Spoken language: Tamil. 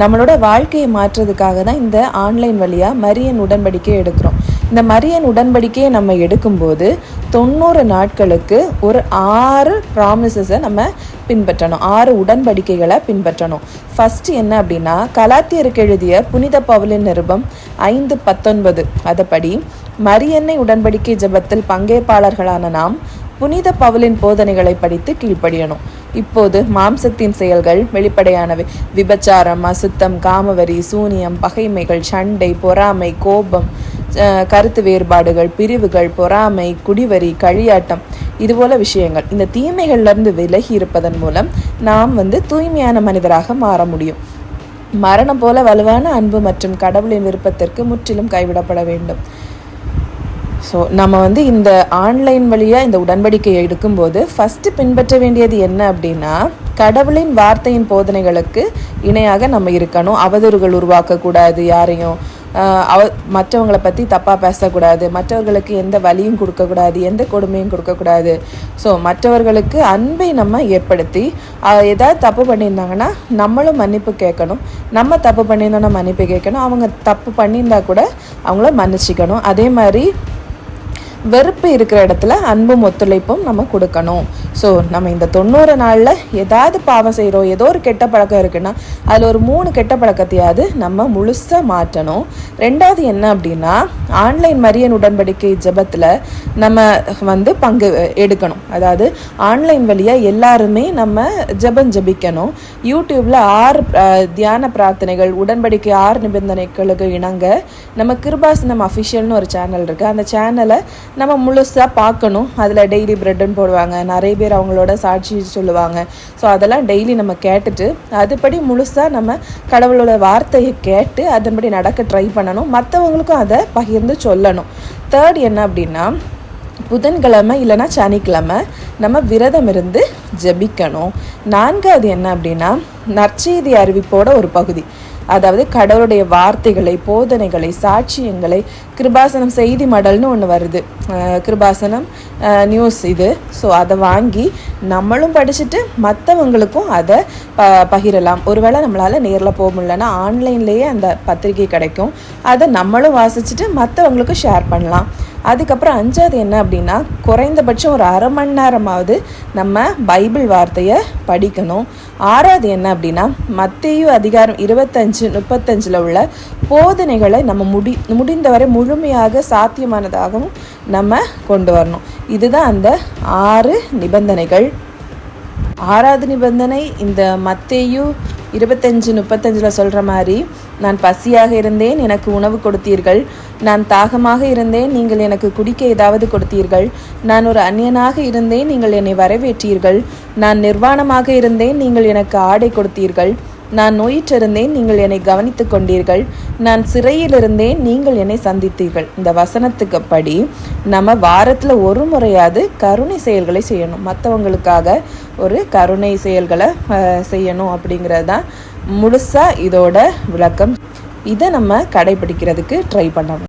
நம்மளோட வாழ்க்கையை மாற்றுறதுக்காக தான் இந்த ஆன்லைன் வழியாக மரியன் உடன்படிக்கை எடுக்கிறோம். இந்த மரியன் உடன்படிக்கையை நம்ம எடுக்கும்போது தொண்ணூறு நாட்களுக்கு ஒரு ஆறு ப்ராமிசஸை நம்ம பின்பற்றணும். ஆறு உடன்படிக்கைகளை பின்பற்றணும். ஃபர்ஸ்ட் என்ன அப்படின்னா கலாத்தியருக்கு எழுதிய புனித பவுலின் நிருபம் ஐந்து பத்தொன்பது. அதப்படி மரியன்னை உடன்படிக்கை ஜெபத்தில் பங்கேற்பாளர்களான நாம் புனித பவுலின் போதனைகளை படித்து கீழ்ப்படியணும். இப்போது மாம்சத்தின் செயல்கள் வெளிப்படையானவை. விபச்சாரம் அசுத்தம் காமவரி சூனியம் பகைமைகள் சண்டை பொறாமை கோபம் கருத்து வேறுபாடுகள் பிரிவுகள் பொறாமை குடிவரி களியாட்டம் இதுபோல விஷயங்கள். இந்த தீமைகள்லேருந்து விலகி இருப்பதன் மூலம் நாம் வந்து தூய்மையான மனிதராக மாற முடியும். மரணம் போல வலுவான அன்பு மற்றும் கடவுளின் விருப்பத்திற்கு முற்றிலும் கைவிடப்பட வேண்டும். ஸோ நம்ம வந்து இந்த ஆன்லைன் வழியாக இந்த உடன்படிக்கையை எடுக்கும்போது ஃபஸ்ட்டு பின்பற்ற வேண்டியது என்ன அப்படின்னா கடவுளின் வார்த்தையின் போதனைகளுக்கு இணையாக நம்ம இருக்கணும். அவதூறுகள் உருவாக்கக்கூடாது யாரையும். அவ மற்றவங்களை பற்றி தப்பாக பேசக்கூடாது. மற்றவர்களுக்கு எந்த வலியும் கொடுக்கக்கூடாது எந்த கொடுமையும் கொடுக்கக்கூடாது. ஸோ மற்றவர்களுக்கு அன்பை நம்ம ஏற்படுத்தி ஏதாவது தப்பு பண்ணியிருந்தாங்கன்னா நம்மளும் மன்னிப்பு கேட்கணும். நம்ம தப்பு பண்ணியிருந்தோம்னா மன்னிப்பு கேட்கணும். அவங்க தப்பு பண்ணியிருந்தா கூட அவங்கள மன்னிச்சிக்கணும். அதே மாதிரி வெறுப்பு இருக்கிற இடத்துல அன்பும் ஒத்துழைப்பும் நம்ம கொடுக்கணும். ஸோ நம்ம இந்த தொண்ணூறு நாளில் ஏதாவது பாவம் செய்கிறோம் ஏதோ ஒரு கெட்ட பழக்கம் இருக்குன்னா அதில் ஒரு மூணு கெட்ட பழக்கத்தையாவது நம்ம முழுசாக மாற்றணும். ரெண்டாவது என்ன அப்படின்னா ஆன்லைன் மரியன் உடன்படிக்கை ஜெபத்தில் நம்ம வந்து பங்கு எடுக்கணும். அதாவது ஆன்லைன் வழியாக எல்லாருமே நம்ம ஜெபம் ஜெபிக்கணும். யூடியூப்பில் ஆறு தியான பிரார்த்தனைகள் உடன்படிக்கை ஆறு நிபந்தனைகளுக்கு இணங்க நம்ம கிருபாசனம் அஃபிஷியல்னு ஒரு சேனல் இருக்குது அந்த சேனலை நம்ம முழுசாக பார்க்கணும். அதில் டெய்லி பிரெட்னு போடுவாங்க நிறைய பேர் அவங்களோட சாட்சி சொல்லுவாங்க. ஸோ அதெல்லாம் டெய்லி நம்ம கேட்டுட்டு அதுபடி முழுசாக நம்ம கடவுளோட வார்த்தையை கேட்டு அதன்படி நடக்க ட்ரை பண்ணணும். மற்றவங்களுக்கும் அதை பகிர்ந்து சொல்லணும். தேர்ட் என்ன அப்படின்னா புதன்கிழமை இல்லைன்னா சனிக்கிழமை நம்ம விரதம் இருந்து ஜெபிக்கணும். நான்காவது என்ன அப்படின்னா நற்செய்தி அறிவிப்போட ஒரு பகுதி. அதாவது கடவுளுடைய வார்த்தைகளை போதனைகளை சாட்சியங்களை கிருபாசனம் செய்தி மடல்னு ஒன்று வருது. அஹ் கிருபாசனம் நியூஸ் இது. ஸோ அதை வாங்கி நம்மளும் படிச்சுட்டு மற்றவங்களுக்கும் அதை ப பகிரலாம். ஒருவேளை நம்மளால் நேரில் போக முடியலன்னா ஆன்லைன்லேயே அந்த பத்திரிகை கிடைக்கும். அதை நம்மளும் வாசிச்சுட்டு மற்றவங்களுக்கும் ஷேர் பண்ணலாம். அதுக்கப்புறம் அஞ்சாவது என்ன அப்படின்னா குறைந்தபட்சம் ஒரு அரை மணி நேரமாவது நம்ம பைபிள் வார்த்தையை படிக்கணும். ஆறாவது என்ன அப்படின்னா மத்தேயு அதிகாரம் இருபத்தஞ்சு முப்பத்தஞ்சில் உள்ள போதனைகளை நம்ம முடி முடிந்தவரை முழுமையாக சாத்தியமானதாகவும் நம்ம கொண்டு வரணும். இதுதான் அந்த ஆறு நிபந்தனைகள். ஆறாவது நிபந்தனை இந்த மத்தேயு இருபத்தஞ்சு முப்பத்தஞ்சில் சொல்கிற மாதிரி நான் பசியாக இருந்தேன் எனக்கு உணவு கொடுத்தீர்கள். நான் தாகமாக இருந்தேன் நீங்கள் எனக்கு குடிக்க ஏதாவது கொடுத்தீர்கள். நான் ஒரு அந்நியனாக இருந்தேன் நீங்கள் என்னை வரவேற்றீர்கள். நான் நிர்வாணமாக இருந்தேன் நீங்கள் எனக்கு ஆடை கொடுத்தீர்கள். நான் நோயிற்றிருந்தேன் நீங்கள் என்னை கவனித்துக் கொண்டீர்கள். நான் சிறையில் இருந்தேன் நீங்கள் என்னை சந்தித்தீர்கள். இந்த வசனத்துக்கு படி நம்ம வாரத்தில் ஒரு முறையாவது கருணை செயல்களை செய்யணும். மற்றவங்களுக்காக ஒரு கருணை செயல்களை செய்யணும் அப்படிங்கிறது தான் முழுசாக இதோட விளக்கம். இதை நம்ம கடைபிடிக்கிறதுக்கு ட்ரை பண்ணணும்.